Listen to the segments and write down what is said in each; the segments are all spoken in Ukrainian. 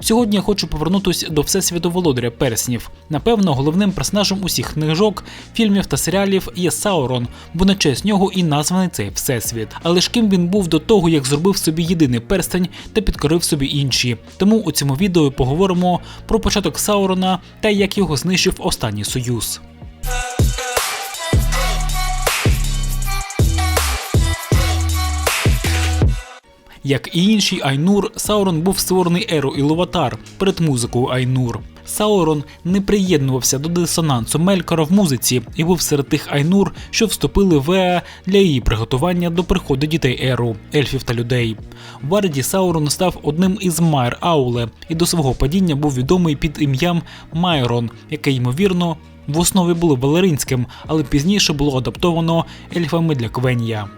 Сьогодні я хочу повернутися до Всесвіту володаря перснів. Напевно, головним персонажем усіх книжок, фільмів та серіалів є Саурон, бо на честь нього і названий цей всесвіт. Але ж ким він був до того, як зробив собі єдиний перстень та підкорив собі інші. Тому у цьому відео поговоримо про початок Саурона та як його знищив останній союз. Як і інший Айнур, Саурон був створений Еру Ілуватар перед музикою Айнур. Саурон не приєднувався до дисонансу Мелькора в музиці і був серед тих Айнур, що вступили в Еа для її приготування до приходу дітей Еру, ельфів та людей. Варді Саурон став одним із Майр Ауле і до свого падіння був відомий під ім'ям Майрон, яке ймовірно в основі було валеринським, але пізніше було адаптовано ельфами для Квенія.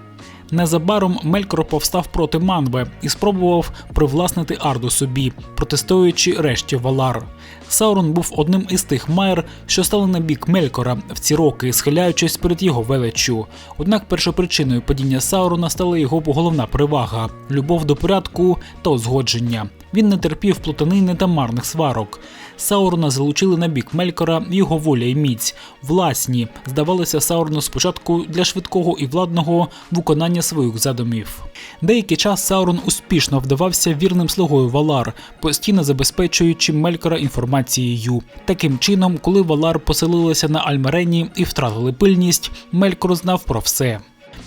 Незабаром Мелькор повстав проти Манве і спробував привласнити Арду собі, протистоюючи решті Валар. Саурон був одним із тих майр, що стали на бік Мелькора в ці роки, схиляючись перед його величчю. Однак першопричиною падіння Саурона стала його головна перевага любов до порядку та узгодження. Він не терпів плутанини та марних сварок. Саурона залучили на бік Мелькора його воля і міць, власні, здавалося Саурону спочатку для швидкого і владного виконання своїх задумів. Деякий час Саурон успішно вдавався вірним слугою Валар, постійно забезпечуючи Мелькора інформацією. Таким чином, коли Валар поселилися на Альмерені і втратили пильність, Мелькор знав про все.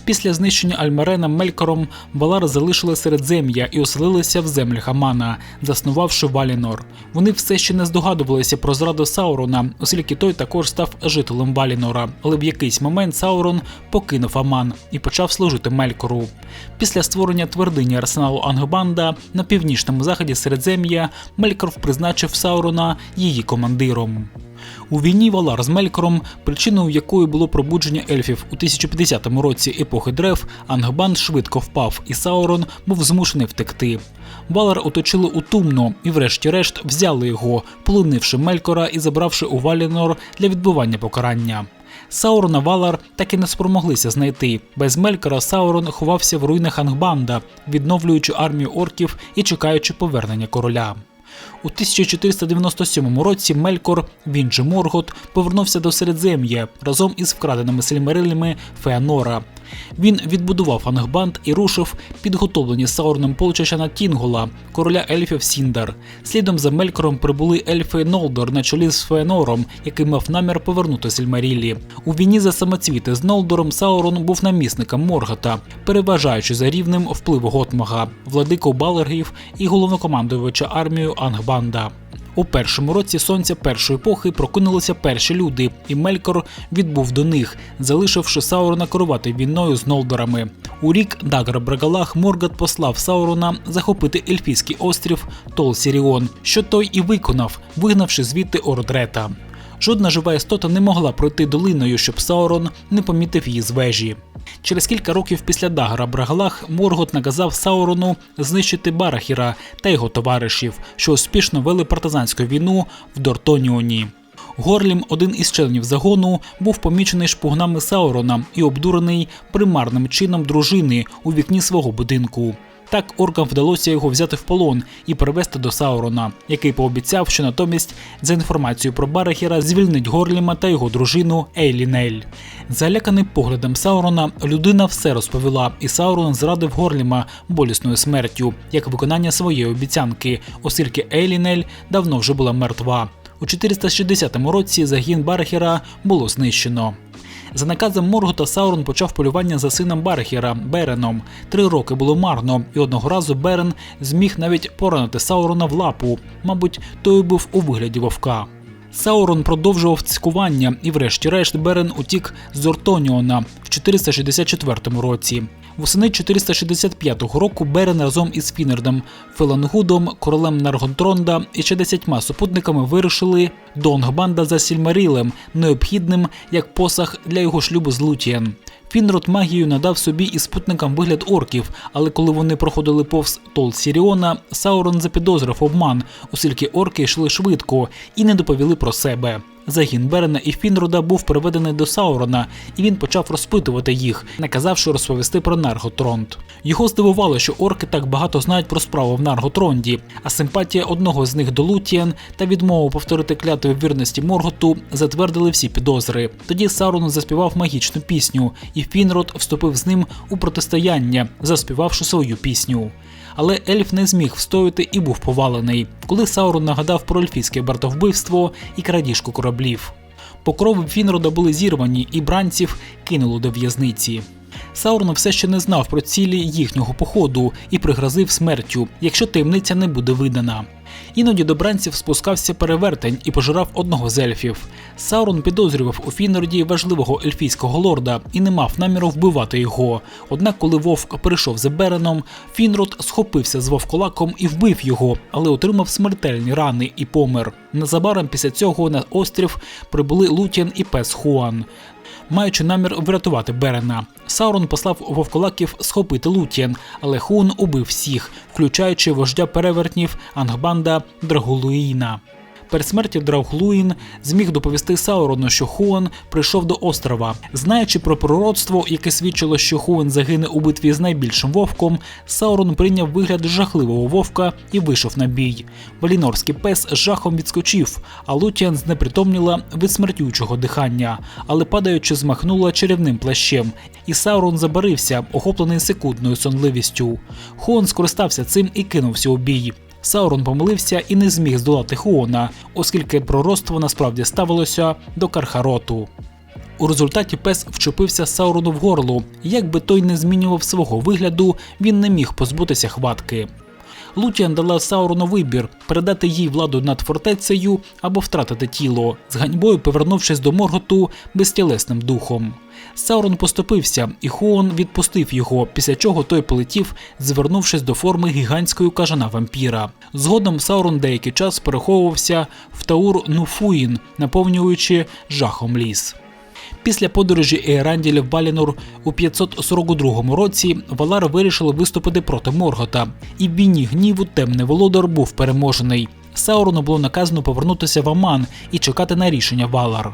Після знищення Альмерена Мелькором Валар залишили Середзем'я і оселилися в землях Амана, заснувавши Валінор. Вони все ще не здогадувалися про зраду Саурона, оскільки той також став жителем Валінора. Але в якийсь момент Саурон покинув Аман і почав служити Мелькору. Після створення твердині арсеналу Ангбанда на північному заході Середзем'я Мелькор призначив Саурона її командиром. У війні Валар з Мелькором, причиною якої було пробудження ельфів у 1050 році епохи древ, Ангбан швидко впав, і Саурон був змушений втекти. Валар оточили у Тумно і, врешті-решт, взяли його, полонивши Мелькора і забравши у Валінор для відбування покарання. Саурона Валар так і не спромоглися знайти. Без Мелькора Саурон ховався в руїнах Ангбанда, відновлюючи армію орків і чекаючи повернення короля. У 1497 році Мелькор, він же Моргот, повернувся до Середзем'я разом із вкраденими сельмерилями Феанора. Він відбудував Ангбанд і рушив підготовлені Саурном полчища на Тінгола, короля ельфів Сіндар. Слідом за Мелькором прибули ельфи Нолдор на чолі з Феанором, який мав намір повернути Сельмарілі. У війні за самоцвіти з Нолдором Саурон був намісником Моргота, переважаючи за рівнем впливу Готмага, владику Балергів і головнокомандувача армією Ангбанда. У першому році сонця першої епохи прокинулися перші люди, і Мелькор відбув до них, залишивши Саурона керувати війною з Нолдорами. У рік Дагра Брагалах Моргат послав Саурона захопити ельфійський острів Тол Сіріон, що той і виконав, вигнавши звідти Ордрета. Жодна жива істота не могла пройти долиною, щоб Саурон не помітив її з вежі. Через кілька років після Дагара Брагалах Моргот наказав Саурону знищити Барахіра та його товаришів, що успішно вели партизанську війну в Дортоніоні. Горлім, один із членів загону, був помічений шпугнами Саурона і обдурений примарним чином дружини у вікні свого будинку. Так оркам вдалося його взяти в полон і перевести до Саурона, який пообіцяв, що натомість за інформацією про Барахіра звільнить Горліма та його дружину Ейлінель. Заляканий поглядом Саурона, людина все розповіла, і Саурон зрадив Горліма болісною смертю, як виконання своєї обіцянки, оскільки Ейлінель давно вже була мертва. У 460 році загін Барахіра було знищено. За наказом Моргота Саурон почав полювання за сином Барахіра Береном. Три роки було марно, і одного разу Берен зміг навіть поранити Саурона в лапу. Мабуть, той був у вигляді вовка. Саурон продовжував цькування, і, врешті-решт, Берен утік з Ортоніона в 464 році. Восени 465 року Берен разом із Фінердом Фелангудом, королем Наргонтронда і ще десятьма супутниками вирушили до Онгбанда за Сільмарілем, необхідним як посаг для його шлюбу з Лутієн. Фінрод магією надав собі і спутникам вигляд орків, але коли вони проходили повз Тол Сіріона, Саурон запідозрив обман, оскільки орки йшли швидко і не доповіли про себе. Загін Берена і Фінрода був переведений до Саурона, і він почав розпитувати їх, наказавши розповісти про Нарготронд. Його здивувало, що орки так багато знають про справу в Нарготронді, а симпатія одного з них до Лутієн та відмову повторити клятву вірності Морготу затвердили всі підозри. Тоді Саурон заспівав магічну пісню, і Фінрод вступив з ним у протистояння, заспівавши свою пісню. Але ельф не зміг встояти і був повалений, коли Саурон нагадав про ельфійське бартовбивство і крадіжку кораблів. Покрови Фінрода були зірвані, і бранців кинуло до в'язниці. Саурон все ще не знав про цілі їхнього походу і пригрозив смертю, якщо таємниця не буде видана. Іноді до бранців спускався перевертень і пожирав одного з ельфів. Саурон підозрював у Фінроді важливого ельфійського лорда і не мав наміру вбивати його. Однак, коли вовк перейшов за Береном, Фінрод схопився з вовколаком і вбив його, але отримав смертельні рани і помер. Незабаром після цього на острів прибули Лутін і пес Хуан. Маючи намір врятувати Берена, Саурон послав вовколаків схопити Лутєн, але Хун убив всіх, включаючи вождя перевертнів Ангбанда Драгулуїна. Перед смерті Драуглуїн зміг доповісти Саурону, що Хуан прийшов до острова. Знаючи про пророцтво, яке свідчило, що Хуан загине у битві з найбільшим вовком, Саурон прийняв вигляд жахливого вовка і вийшов на бій. Валінорський пес жахом відскочив, а Лутіан знепритомніла від смертючого дихання, але падаючи, змахнула чарівним плащем, і Саурон забарився, охоплений секундною сонливістю. Хуан скористався цим і кинувся у бій. Саурон помилився і не зміг здолати Хуона, оскільки пророцтво насправді ставилося до Кархароту. У результаті пес вчепився Саурону в горло, і як би той не змінював свого вигляду, він не міг позбутися хватки. Лутіан дала Саурону вибір передати їй владу над фортецею або втратити тіло, з ганьбою повернувшись до Морготу безтілесним духом. Саурон поступився, і Хуон відпустив його, після чого той полетів, звернувшись до форми гігантської кажана вампіра. Згодом Саурон деякий час переховувався в Таур Нуфуїн, наповнюючи жахом ліс. Після подорожі Ейранділя в Балінур у 542 році Валар вирішили виступити проти Моргота, і в війні гніву темний володар був переможений. Саурону було наказано повернутися в Аман і чекати на рішення Валар.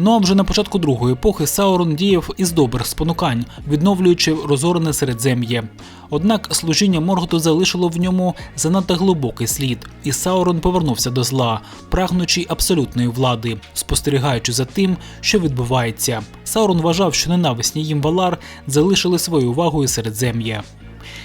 Ну а вже на початку другої епохи Саурон діяв із добрих спонукань, відновлюючи розорене середзем'я. Однак служіння Морготу залишило в ньому занадто глибокий слід, і Саурон повернувся до зла, прагнучи абсолютної влади, спостерігаючи за тим, що відбувається. Саурон вважав, що ненависні їм Валар залишили свою увагу і середзем'я.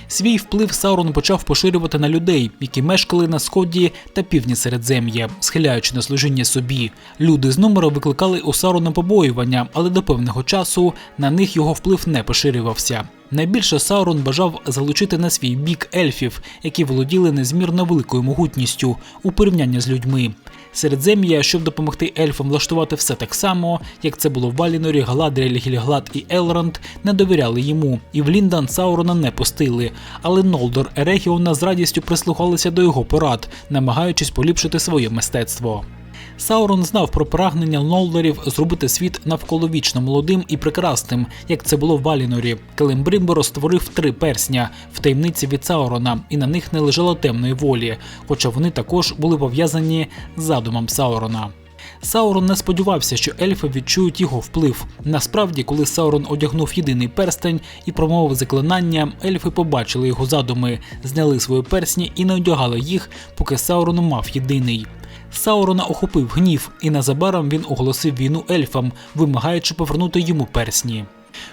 Свій вплив Саурон почав поширювати на людей, які мешкали на сході та півдні Середзем'я, схиляючи на служіння собі. Люди з номера викликали у Саурона побоювання, але до певного часу на них його вплив не поширювався. Найбільше Саурон бажав залучити на свій бік ельфів, які володіли незмірно великою могутністю у порівнянні з людьми. Середзем'я, щоб допомогти ельфам влаштувати все так само, як це було в Валінорі, Галадріель, Гільглад і Елранд, не довіряли йому, і в Ліндан Саурона не пустили. Але Нолдор Ерегіона з радістю прислухалися до його порад, намагаючись поліпшити своє мистецтво. Саурон знав про прагнення Нолдорів зробити світ навколо вічно молодим і прекрасним, як це було в Валінорі. Келембримборо створив три персня в таємниці від Саурона, і на них не лежало темної волі, хоча вони також були пов'язані з задумом Саурона. Саурон не сподівався, що ельфи відчують його вплив. Насправді, коли Саурон одягнув єдиний перстень і промовив заклинання, ельфи побачили його задуми, зняли свої персні і не одягали їх, поки Саурон мав єдиний. Саурона охопив гнів, і незабаром він оголосив війну ельфам, вимагаючи повернути йому персні.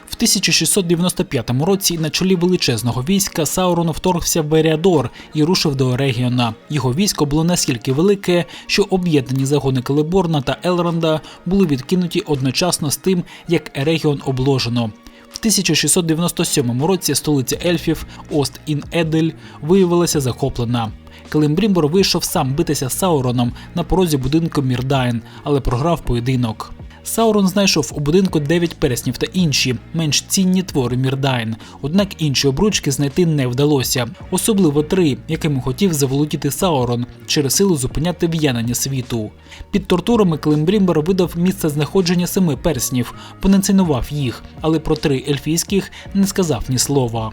В 1695 році на чолі величезного війська Саурон вторгся в Беріадор і рушив до Регіона. Його військо було настільки велике, що об'єднані загони Келеборна та Елронда були відкинуті одночасно з тим, як Ерегіон обложено. В 1697 році столиця ельфів Ост ін Едель виявилася захоплена. Келембрімбор вийшов сам битися з Сауроном на порозі будинку Мірдайн, але програв поєдинок. Саурон знайшов у будинку дев'ять перснів та інші, менш цінні твори Мірдайн. Однак інші обручки знайти не вдалося, особливо три, якими хотів заволодіти Саурон через силу зупиняти в'янення світу. Під тортурами Климбрімбер видав місце знаходження семи перснів, понецінував їх, але про три ельфійських не сказав ні слова.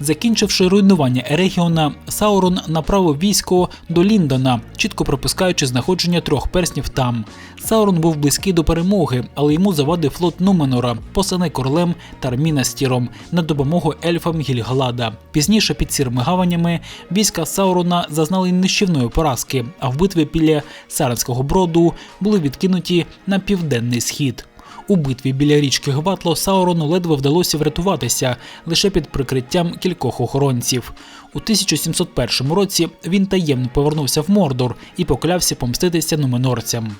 Закінчивши руйнування Ерегіона, Саурон направив військо до Ліндона, чітко пропускаючи знаходження трьох перснів там. Саурон був близький до перемоги, але йому завадив флот Нуменора, посланий королем Тармінастіром на допомогу ельфам Гільгалада. Пізніше під сірими гаванями війська Саурона зазнали нищівної поразки, а в битві біля Саранського броду були відкинуті на південний схід. У битві біля річки Гватло Саурону ледве вдалося врятуватися лише під прикриттям кількох охоронців. У 1701 році він таємно повернувся в Мордор і поклявся помститися нуменорцям.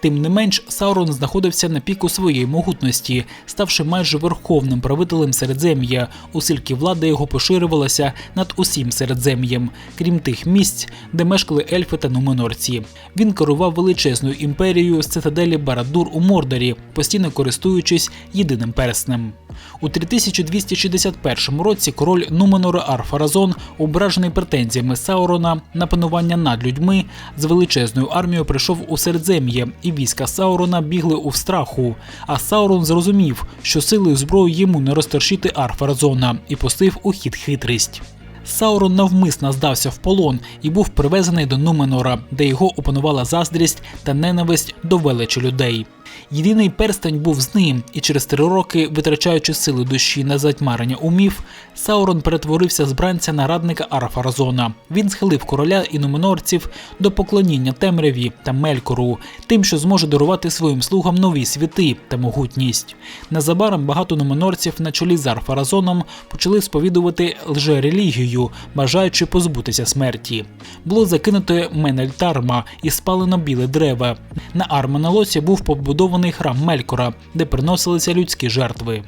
Тим не менш, Саурон знаходився на піку своєї могутності, ставши майже верховним правителем Середзем'я, оскільки влада його поширювалася над усім Середзем'єм, крім тих місць, де мешкали ельфи та нуменорці. Він керував величезною імперією з цитаделі Барадур у Мордорі, постійно користуючись єдиним перснем. У 3261 році король Нуменора Арфаразон, ображений претензіями Саурона на панування над людьми, з величезною армією прийшов у Середзем'є, і війська Саурона бігли у страху. А Саурон зрозумів, що силою зброї йому не розторшити Арфаразона, і пустив у хід хитрість. Саурон навмисно здався в полон і був привезений до Нуменора, де його опанувала заздрість та ненависть до величі людей. Єдиний перстень був з ним, і через три роки, витрачаючи сили душі на затьмарення умів, Саурон перетворився з бранця на радника Арафаразона. Він схилив короля і нуменорців до поклоніння темряві та Мелькору, тим, що зможе дарувати своїм слугам нові світи та могутність. Незабаром багато нуменорців на чолі з Арфаразоном почали сповідувати лжерелігію, бажаючи позбутися смерті. Було закинуто Менель Тарма і спалено біле дерева. На Арманалосі був побудований храм Мелькора, де приносилися людські жертви.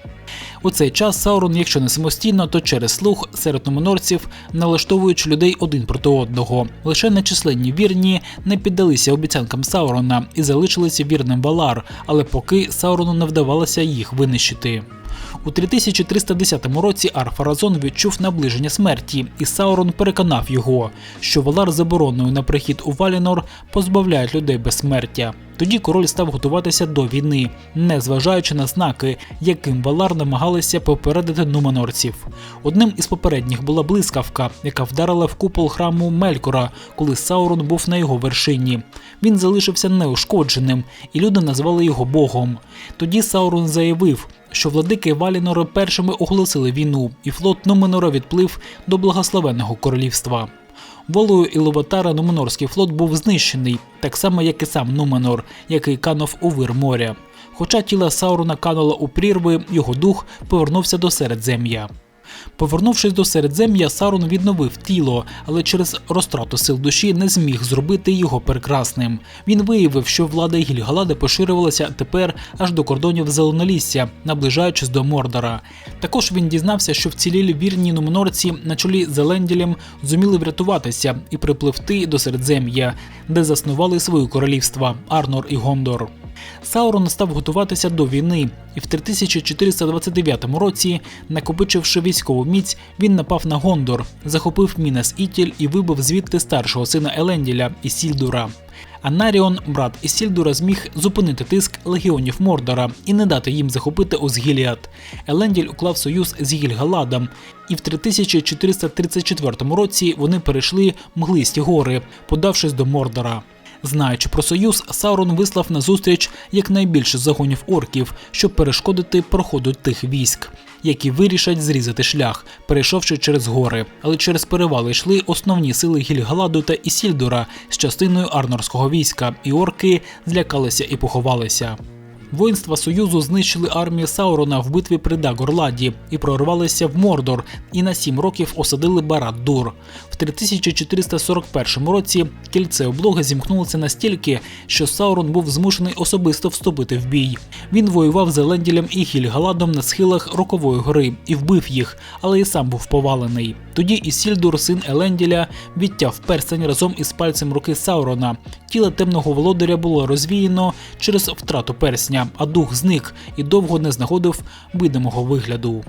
У цей час Саурон, якщо не самостійно, то через слух серед номенорців, налаштовуючи людей один проти одного. Лише нечисленні вірні не піддалися обіцянкам Саурона і залишилися вірним Валар, але поки Саурону не вдавалося їх винищити. У 3310 році Арфаразон відчув наближення смерті, і Саурон переконав його, що Валар забороною на прихід у Валінор позбавляють людей безсмертя. Тоді король став готуватися до війни, не зважаючи на знаки, яким Валар намагалися попередити нуманорців. Одним із попередніх була блискавка, яка вдарила в купол храму Мелькора, коли Саурон був на його вершині. Він залишився неушкодженим, і люди назвали його Богом. Тоді Саурон заявив, що владики Валінора першими оголосили війну, і флот Нуменора відплив до благословенного королівства. Волою Іловатара Нуменорський флот був знищений, так само як і сам Нуменор, який канув у вир моря. Хоча тіло Саурона кануло у прірви, його дух повернувся до Середзем'я. Повернувшись до Середзем'я, Сарун відновив тіло, але через розтрату сил душі не зміг зробити його прекрасним. Він виявив, що влада Гільгалади поширювалася тепер аж до кордонів Зеленолісся, наближаючись до Мордора. Також він дізнався, що вцілілі вірні нумнорці на чолі з Еленділем зуміли врятуватися і припливти до Середзем'я, де заснували свої королівства Арнор і Гондор. Саурон став готуватися до війни, і в 3429 році, накопичивши військову міць, він напав на Гондор, захопив Мінас Ітіль і вибив звідти старшого сина Еленділя Ісільдура. Анаріон, брат Ісільдура, зміг зупинити тиск легіонів Мордора і не дати їм захопити Озгіліат. Еленділь уклав союз з Гільгаладом, і в 3434 році вони перейшли мглисті гори, подавшись до Мордора. Знаючи про союз, Саурон вислав на зустріч якнайбільше загонів орків, щоб перешкодити проходу тих військ, які вирішать зрізати шлях, перейшовши через гори. Але через перевали йшли основні сили Гільгаладу та Ісільдора з частиною арнорського війська, і орки злякалися і поховалися. Воїнства Союзу знищили армію Саурона в битві при Дагорладі і прорвалися в Мордор і на сім років осадили Барад-Дур. В 3441 році кільце облоги зімкнулося настільки, що Саурон був змушений особисто вступити в бій. Він воював з Еленділем і Гільгаладом на схилах Рокової гори і вбив їх, але і сам був повалений. Тоді Ісільдур, син Еленділя, відтяв перстень разом із пальцем руки Саурона. Тіло темного володаря було розвіяно через втрату персня створіння, а дух зник і довго не знаходив видимого вигляду.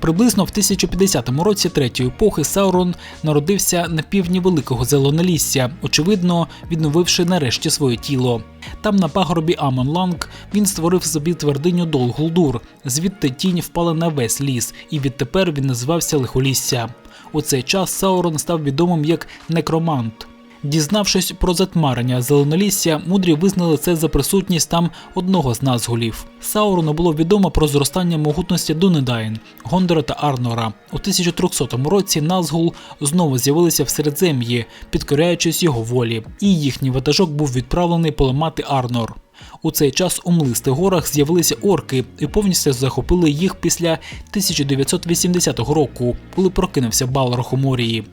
Приблизно в 1050 році третьої епохи Саурон народився на півдні великого зеленолісся, очевидно, відновивши нарешті своє тіло. Там, на пагорбі Амон-Ланг, він створив собі твердиню Дол-Гулдур, звідти тінь впала на весь ліс, і відтепер він називався Лихолісся. У цей час Саурон став відомим як некромант. Дізнавшись про затмарення зеленолісся, мудрі визнали це за присутність там одного з назгулів. Саурону було відомо про зростання могутності Дунедайн, Гондора та Арнора. У 1300 році Назгул знову з'явилися в середзем'ї, підкоряючись його волі, і їхній ватажок був відправлений поламати Арнор. У цей час у млистих горах з'явилися орки і повністю захопили їх після 1980 року, коли прокинувся Балрог у Морії.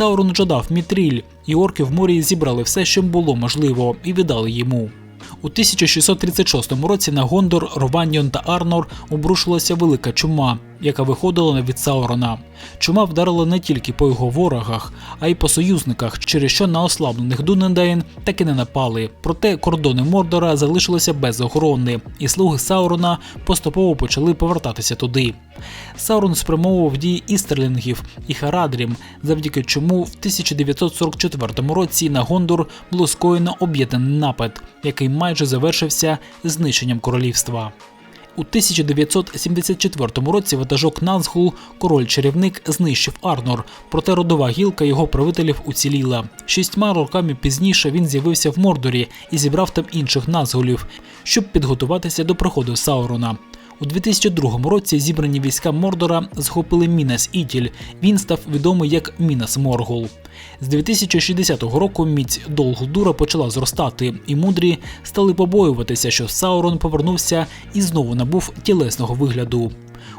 Саурон жадав Мітріль, і орки в морі зібрали все, що було можливо, і віддали йому. У 1636 році на Гондор, Рованьйон та Арнор обрушилася велика чума, яка виходила від Саурона. Чума вдарила не тільки по його ворогах, а й по союзниках, через що на ослаблених Дунендайн таки не напали. Проте кордони Мордора залишилися без охорони, і слуги Саурона поступово почали повертатися туди. Саурон спрямовував дії істерлінгів і Харадрім, завдяки чому в 1944 році на Гондор було скоєно об'єднаний напад, який майже завершився знищенням королівства. У 1974 році ватажок Назгул, король-чарівник, знищив Арнор, проте родова гілка його правителів уціліла. Шістьма роками пізніше він з'явився в Мордорі і зібрав там інших Назгулів, щоб підготуватися до приходу Саурона. У 2002 році зібрані війська Мордора захопили Мінас Ітіль. Він став відомий як Мінас Моргул. З 2060 року міць Долгулдура почала зростати, і мудрі стали побоюватися, що Саурон повернувся і знову набув тілесного вигляду.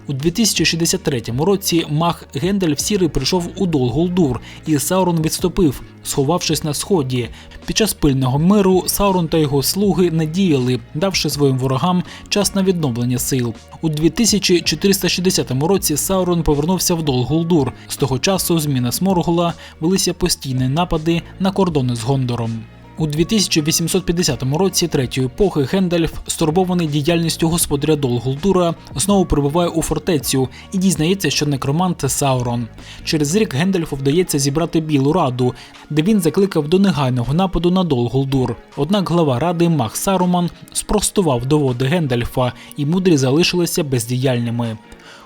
У 2063 році маг Гендель Сірий прийшов у Долгулдур, і Саурон відступив, сховавшись на сході. Під час пильного миру Саурон та його слуги не діяли, давши своїм ворогам час на відновлення сил. У 2460 році Саурон повернувся в Долгулдур. З того часу з Мінас Моргула велися постійні напади на кордони з Гондором. У 2850 році третьої епохи Гендальф, стурбований діяльністю господаря Долгулдура, знову прибуває у фортецю і дізнається, що некромант Саурон. Через рік Гендальфу вдається зібрати Білу Раду, де він закликав до негайного нападу на Долгулдур. Однак глава ради Мах Саруман спростував доводи Гендальфа, і мудрі залишилися бездіяльними.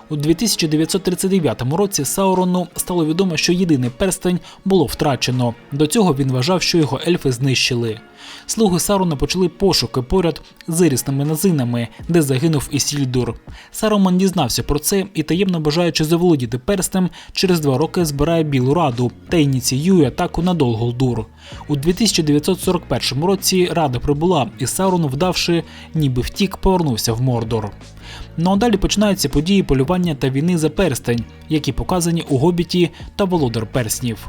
У 2939 році Саурону стало відомо, що єдиний перстень було втрачено. До цього він вважав, що його ельфи знищили. Слуги Сарона почали пошуки поряд з ірісними назинами, де загинув Ісільдур. Саруман дізнався про це і, таємно бажаючи заволодіти перстем, через два роки збирає Білу Раду та ініціює атаку на Долголдур. У 2941 році Рада прибула, і Сарон, вдавши, ніби втік, повернувся в Мордор. Ну а далі починаються події полювання та війни за перстень, які показані у Гобіті та Володар Перснів.